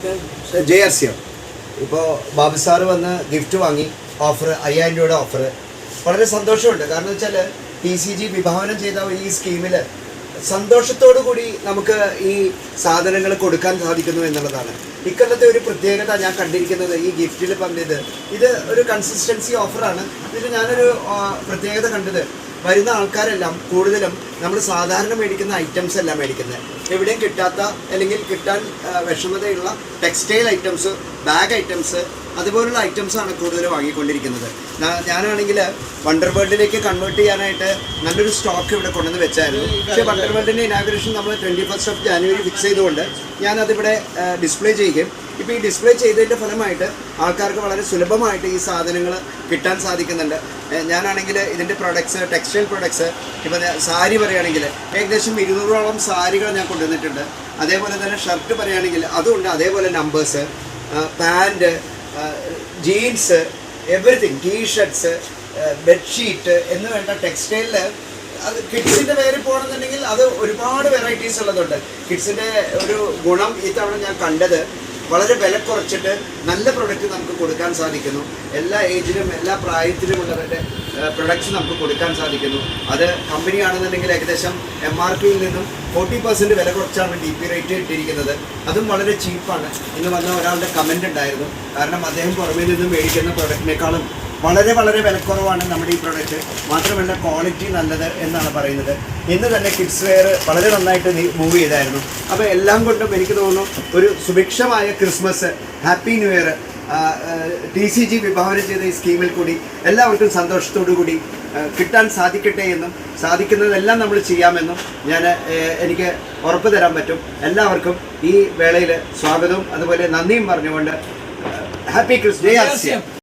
J R C ഇപ്പോൾ Babu sir വന്ന് gift വാങ്ങി ഓഫർ അയ്യായിരം രൂപയുടെ ഓഫർ വളരെ സന്തോഷമുണ്ട്. കാരണം വെച്ചാൽ പി സി ജി വിഭാവനം ചെയ്ത ഈ സ്കീമിൽ സന്തോഷത്തോടു കൂടി നമുക്ക് ഈ സാധനങ്ങൾ കൊടുക്കാൻ സാധിക്കുന്നു എന്നുള്ളതാണ്. ഇക്കൊല്ലത്തെ ഒരു പ്രത്യേകത ഞാൻ കണ്ടിരിക്കുന്നത് ഈ ഗിഫ്റ്റിൽ പറഞ്ഞത് ഇത് ഒരു കൺസിസ്റ്റൻസി ഓഫറാണ് ഇതിൽ ഞാനൊരു പ്രത്യേകത കണ്ടത് വരുന്ന ആൾക്കാരെല്ലാം കൂടുതലും നമ്മൾ സാധാരണ മേടിക്കുന്ന ഐറ്റംസ് എല്ലാം മേടിക്കുന്നത് എവിടെയും കിട്ടാത്ത അല്ലെങ്കിൽ കിട്ടാൻ വിഷമതയുള്ള ടെക്സ്റ്റൈൽ ഐറ്റംസ് ബാഗ് ഐറ്റംസ് അതുപോലുള്ള ഐറ്റംസ് ആണ് കൂടുതൽ വാങ്ങിക്കൊണ്ടിരിക്കുന്നത്. ഞാനാണെങ്കിൽ വണ്ടർ വേൾഡിലേക്ക് കൺവേർട്ട് ചെയ്യാനായിട്ട് നല്ലൊരു സ്റ്റോക്ക് ഇവിടെ കൊണ്ടുവന്ന് വെച്ചായിരുന്നു. പക്ഷേ വണ്ടർ വേൾഡിന്റെ ഇനാഗ്രേഷൻ നമ്മൾ twenty first of January fix ചെയ്തുകൊണ്ട് ഞാനതിവിടെ ഡിസ്പ്ലേ ചെയ്യുകയും ഇപ്പോൾ ഈ ഡിസ്പ്ലേ ചെയ്തതിന്റെ ഫലമായിട്ട് ആൾക്കാർക്ക് വളരെ സുലഭമായിട്ട് ഈ സാധനങ്ങൾ കിട്ടാൻ സാധിക്കുന്നുണ്ട്. ഞാനാണെങ്കിൽ ഇതിന്റെ പ്രൊഡക്ട്സ് ടെക്സ്റ്റൈൽ പ്രൊഡക്ട്സ് ഇപ്പോൾ സാരി പറയുകയാണെങ്കിൽ ഏകദേശം ഇരുന്നൂറോളം സാരികൾ ഞാൻ കൊണ്ടുവന്നിട്ടുണ്ട്. അതേപോലെ തന്നെ ഷർട്ട് പറയുകയാണെങ്കിൽ അതുകൊണ്ട് അതേപോലെ numbers pant jeans everything T shirts bedsheet എന്ന് വേണ്ട ടെക്സ്റ്റൈലിൽ അത് കിഡ്സിന്റെ പേരിൽ പോകണമെന്നുണ്ടെങ്കിൽ അത് ഒരുപാട് വെറൈറ്റീസ് ഉള്ളതുണ്ട്. കിഡ്സിന്റെ ഒരു ഗുണം ഇത്തവണ ഞാൻ കണ്ടത് വളരെ വില കുറച്ചിട്ട് നല്ല പ്രൊഡക്റ്റ് നമുക്ക് കൊടുക്കാൻ സാധിക്കുന്നു. എല്ലാ ഏജിലും എല്ലാ പ്രായത്തിലുമുള്ളവരുടെ പ്രൊഡക്ട്സ് നമുക്ക് കൊടുക്കാൻ സാധിക്കുന്നു. അത് കമ്പനിയാണെന്നുണ്ടെങ്കിൽ ഏകദേശം എം ആർ പിയിൽ നിന്നും ഫോർട്ടി പെർസെന്റ് വില കുറച്ചാണ് ഡി പി റേറ്റ് ഇട്ടിരിക്കുന്നത്. അതും വളരെ ചീപ്പാണ് ഇന്ന് വന്ന ഒരാളുടെ കമന്റ് ഉണ്ടായിരുന്നു. കാരണം അദ്ദേഹം പുറമേ നിന്നും മേടിക്കുന്ന പ്രൊഡക്റ്റിനേക്കാളും വളരെ വളരെ വിലക്കുറവാണ് നമ്മുടെ ഈ പ്രൊഡക്റ്റ് മാത്രമല്ല ക്വാളിറ്റി നല്ലത് എന്നാണ് പറയുന്നത്. ഇന്ന് തന്നെ കിഡ്സ് വെയർ വളരെ നന്നായിട്ട് മൂവ് ചെയ്തായിരുന്നു. അപ്പോൾ എല്ലാം കൊണ്ടും എനിക്ക് തോന്നുന്നു ഒരു സുഭിക്ഷമായ Christmas happy new year T C G വിഭാവനം ചെയ്ത ഈ സ്കീമിൽ കൂടി എല്ലാവർക്കും സന്തോഷത്തോടു കൂടി കിട്ടാൻ സാധിക്കട്ടെ എന്നും സാധിക്കുന്നതെല്ലാം നമ്മൾ ചെയ്യാമെന്നും ഞാൻ എനിക്ക് ഉറപ്പ് തരാൻ പറ്റും. എല്ലാവർക്കും ഈ വേളയിൽ സ്വാഗതവും. അതുപോലെ നന്ദിയും പറഞ്ഞുകൊണ്ട് ഹാപ്പി ക്രിസ്മസ്